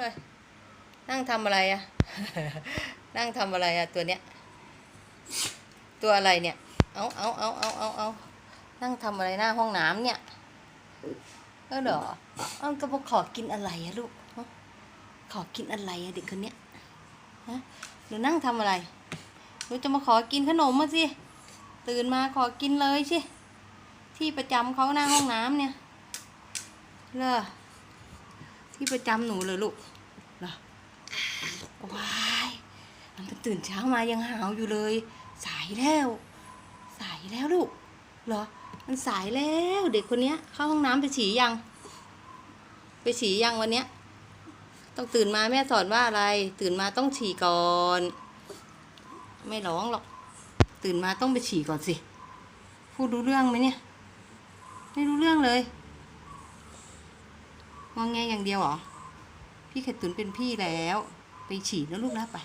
เลย นั่งทำอะไรอะ นั่งทำอะไรอะตัวเนี้ย ตัวอะไรเนี่ย เอาเอาเอาเอาเอาเอานั่งทำอะไรหน้าห้องน้ำเนี่ยเออเหรอเอาก็บอกขอกินอะไรอะลูก ขอกินอะไรอะเด็กคนเนี้ยฮะหนูนั่งทำอะไร หนูจะมาขอกินขนมมาสิ ตื่นมาขอกินเลยสิ ที่ประจำเขาหน้าห้องน้ำเนี่ย เลอ ที่ประจำหนูเลยลูกเหรอว้ายมันตื่นเช้ามายังหาวอยู่เลย สายแล้ว สายแล้วลูกเหรอ มันสายแล้วเด็กคนเนี้ย เข้าห้องน้ำไปฉี่ยัง ไปฉี่ยังวันเนี้ย ต้องตื่นมาแม่สอนว่าอะไร ตื่นมาต้องฉี่ก่อน ไม่ร้องหรอก ตื่นมาต้องไปฉี่ก่อนสิ พูดรู้เรื่องไหมเนี่ย ไม่รู้เรื่องเลย งองแงอย่างเดียวเหรอ พี่ไข่ตุนเป็นพี่แล้ว ไปฉี่แล้วลูกนะไป